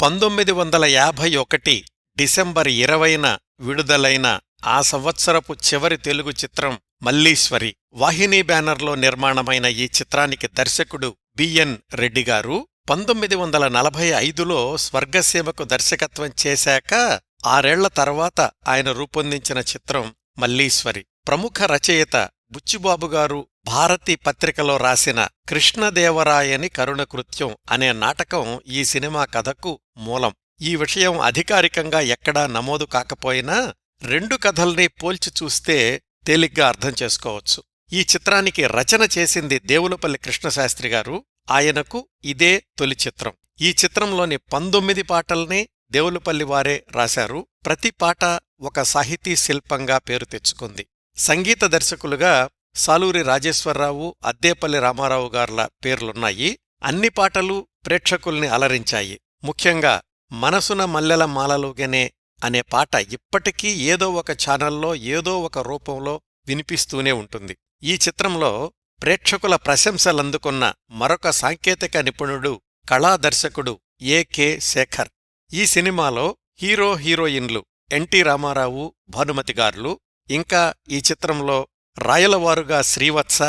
పంతొమ్మిది వందల యాభై ఒకటి డిసెంబర్ ఇరవైన విడుదలైన ఆ సంవత్సరపు చివరి తెలుగు చిత్రం మల్లీశ్వరి వాహినీ బ్యానర్లో నిర్మాణమైన ఈ చిత్రానికి దర్శకుడు బిఎన్ రెడ్డి గారు పంతొమ్మిది వందల నలభై ఐదులో స్వర్గసీమకు దర్శకత్వం చేశాక ఆరేళ్ళ తర్వాత ఆయన రూపొందించిన చిత్రం మల్లీశ్వరి. ప్రముఖ రచయిత బుచ్చిబాబుగారు భారతి పత్రికలో రాసిన కృష్ణదేవరాయని కరుణకృత్యం అనే నాటకం ఈ సినిమా కథకు మూలం. ఈ విషయం అధికారికంగా ఎక్కడా నమోదు కాకపోయినా రెండు కథల్ని పోల్చి చూస్తే తేలిగ్గా అర్థం చేసుకోవచ్చు. ఈ చిత్రానికి రచన చేసింది దేవులపల్లి కృష్ణశాస్త్రి గారు. ఆయనకు ఇదే తొలి చిత్రం. ఈ చిత్రంలోని పంతొమ్మిది పాటల్ని దేవులపల్లి వారే రాశారు. ప్రతి పాట ఒక సాహితీ శిల్పంగా పేరు తెచ్చుకుంది. సంగీత దర్శకులుగా సాలూరి రాజేశ్వరరావు అద్దేపల్లి రామారావు గార్ల పేర్లున్నాయి. అన్ని పాటలు ప్రేక్షకుల్ని అలరించాయి. ముఖ్యంగా మనసున మల్లెల మాలలుగనే అనే పాట ఇప్పటికీ ఏదో ఒక ఛానల్లో ఏదో ఒక రూపంలో వినిపిస్తూనే ఉంటుంది. ఈ చిత్రంలో ప్రేక్షకుల ప్రశంసలందుకున్న మరొక సాంకేతిక నిపుణుడు కళాదర్శకుడు ఏకే శేఖర్. ఈ సినిమాలో హీరో హీరోయిన్లు ఎన్టీ రామారావు భానుమతి గార్లు. ఇంకా ఈ చిత్రంలో రాయలవారుగా శ్రీవత్స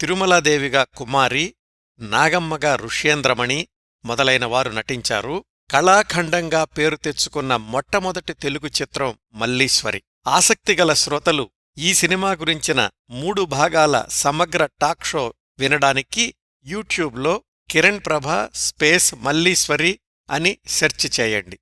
తిరుమలాదేవిగా కుమారి నాగమ్మగా ఋష్యేంద్రమణి మొదలైన వారు నటించారు. కళాఖండంగా పేరు తెచ్చుకున్న మొట్టమొదటి తెలుగు చిత్రం మల్లీశ్వరి. ఆసక్తిగల శ్రోతలు ఈ సినిమా గురించిన మూడు భాగాల సమగ్ర టాక్ షో వినడానికి యూట్యూబ్లో కిరణ్ ప్రభ స్పేస్ మల్లీశ్వరి అని సెర్చ్ చేయండి.